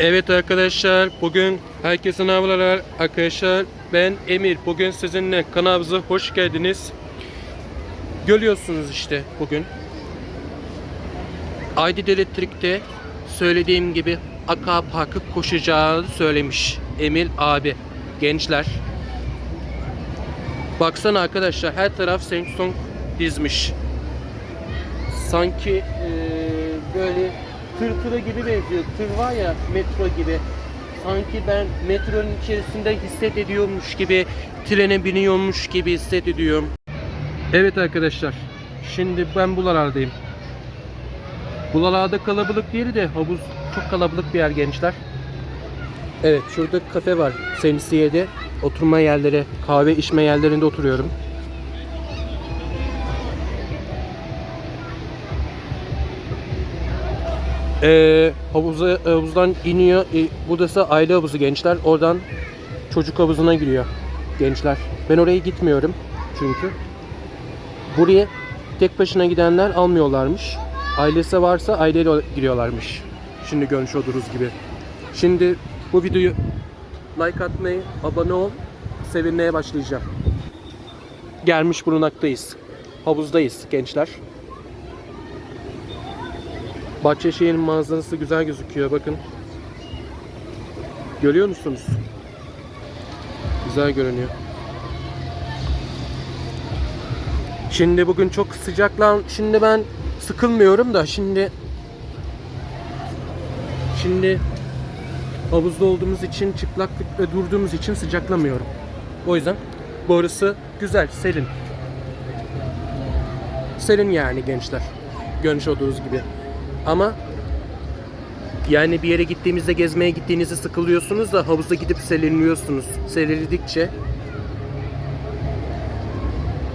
Evet arkadaşlar bugün herkese merhabalar arkadaşlar ben Emir. Bugün sizinle kanalımıza hoş geldiniz. Görüyorsunuz işte bugün. Aydın Elektrik'te söylediğim gibi Aka Parkı koşacağını söylemiş Emir abi gençler. Baksana arkadaşlar her taraf Samsung dizmiş. Sanki eee, böyle tır tıra gibi benziyor. Tır var ya metro gibi. Sanki ben metronun içerisinde hissediyormuş gibi, trene biniyormuş gibi hissediyorum. Evet arkadaşlar, şimdi ben buralardayım. Buralarda kalabalık değil de havuz çok kalabalık bir yer gençler. Evet, şurada kafe var. Sensiye'de oturma yerleri, kahve içme yerlerinde oturuyorum. Ee, havuza, havuzdan iniyor. Ee, burası aile havuzu gençler. Oradan çocuk havuzuna giriyor gençler. Ben oraya gitmiyorum çünkü. Buraya tek başına gidenler almıyorlarmış. Ailesi varsa aileyle giriyorlarmış. Şimdi görmüş oluruz gibi. Şimdi bu videoyu like atmayı, abone ol, sevinmeye başlayacağım. Gelmiş bulunaktayız. Havuzdayız gençler. Bahçeşehir'in manzarası güzel gözüküyor bakın. Görüyor musunuz? Güzel görünüyor. Şimdi bugün çok sıcaklan. Şimdi ben sıkılmıyorum da şimdi şimdi havuzda olduğumuz için çıplaklıkta durduğumuz için sıcaklamıyorum. O yüzden burası güzel, serin. Serin yani gençler. Görmüş olduğunuz gibi. Ama yani bir yere gittiğimizde gezmeye gittiğinizde sıkılıyorsunuz da havuza gidip serinliyorsunuz. Serinledikçe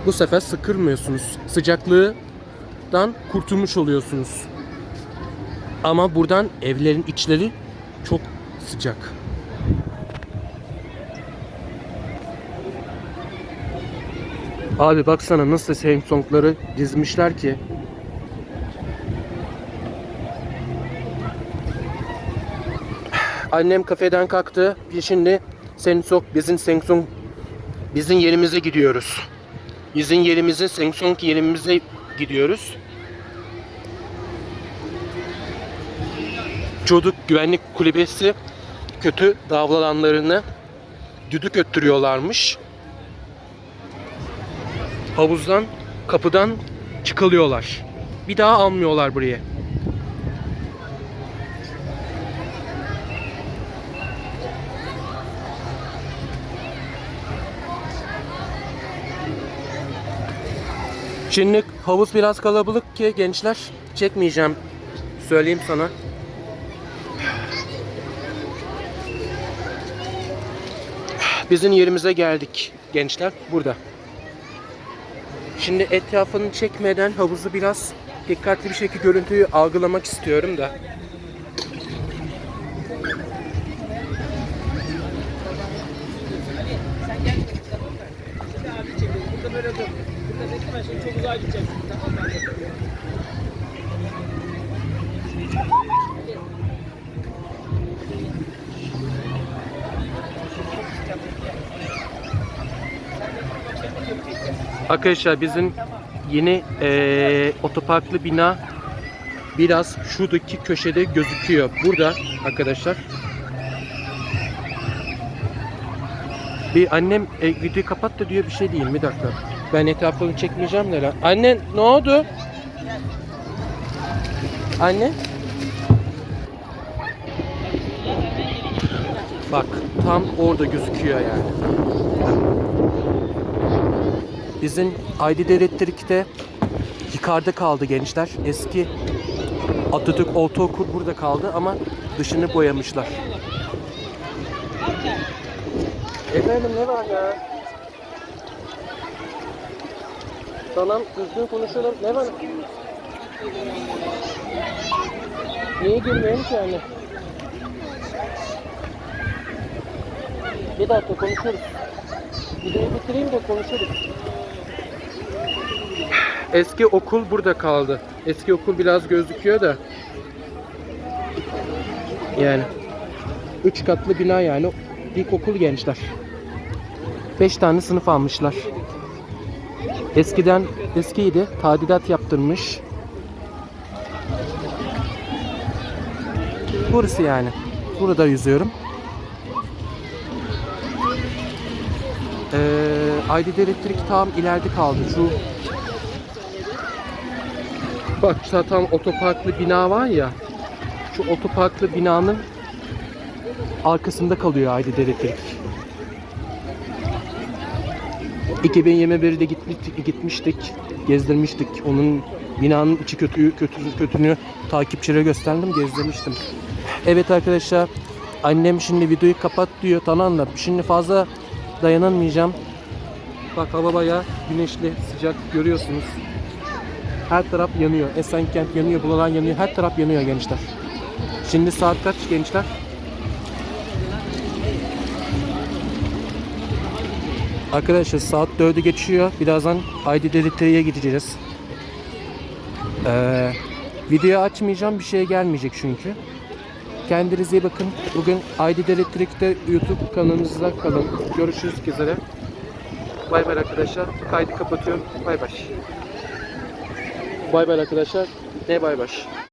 bu sefer sıkılmıyorsunuz. Sıcaklığından kurtulmuş oluyorsunuz. Ama buradan evlerin içleri çok sıcak. Abi baksana nasıl Samsung'ları dizmişler ki. Annem kafeden kalktı. Biz şimdi Samsung, bizim Samsung, bizim yerimize gidiyoruz. Bizim yerimizin Samsung yerimize gidiyoruz. Çocuk güvenlik kulübesi kötü davrananlarını düdük öttürüyorlarmış. Havuzdan, kapıdan çıkılıyorlar. Bir daha almıyorlar buraya. Şimdi havuz biraz kalabalık ki gençler çekmeyeceğim. Söyleyeyim sana. Bizim yerimize geldik gençler burada. Şimdi etrafını çekmeden havuzu biraz dikkatli bir şekilde görüntüyü algılamak istiyorum da. Arkadaşlar bizim yeni eee, otoparklı bina biraz şuradaki köşede gözüküyor. Burada arkadaşlar. Bir annem e, videoyu kapat da diyor bir şey değil. Bir dakika. Ben etrafını çekmeyeceğim de lan. Anne ne oldu? Anne? Bak tam orada gözüküyor yani. Bizim Aydın Elektrik'te yukarıda kaldı gençler. Eski Atatürk Ortaokul burada kaldı ama dışını boyamışlar. Efendim ne var ya? Tamam düzgün konuşalım. Ne var? Niye girmeyelim ki yani? Bir dakika konuşuruz. Videoyu bitireyim de konuşuruz. Eski okul burada kaldı. Eski okul biraz gözüküyor da. Yani. 3 katlı bina yani. İlkokul gençler. 5 tane sınıf almışlar. Eskiden eskiydi. Tadilat yaptırmış. Burası yani. Burada yüzüyorum. Ee, Aydın Elektrik tam ileride kaldı. Şu Bak zaten otoparklı bina var ya. Şu otoparklı binanın arkasında kalıyor Aydın Elektrik. 2021'de gitmiştik, gitmiştik, gezdirmiştik. Onun binanın içi kötü, kötü kötünü takipçilere gösterdim, gezdirmiştim. Evet arkadaşlar, annem şimdi videoyu kapat diyor tamam şimdi fazla dayanamayacağım. Bak hava bayağı güneşli, sıcak görüyorsunuz. Her taraf yanıyor. Esenkent yanıyor, Bulalan yanıyor. Her taraf yanıyor gençler. Şimdi saat kaç gençler? Arkadaşlar saat 4'ü geçiyor. Birazdan ID Delite'ye gideceğiz. Ee, video açmayacağım. Bir şey gelmeyecek çünkü. Kendinize iyi bakın. Bugün ID Elektrik'te YouTube kanalımızda kalın. Görüşürüz üzere. Bay bay arkadaşlar. Kaydı kapatıyorum. Bay bay. Bay bay arkadaşlar. Ne bay bay.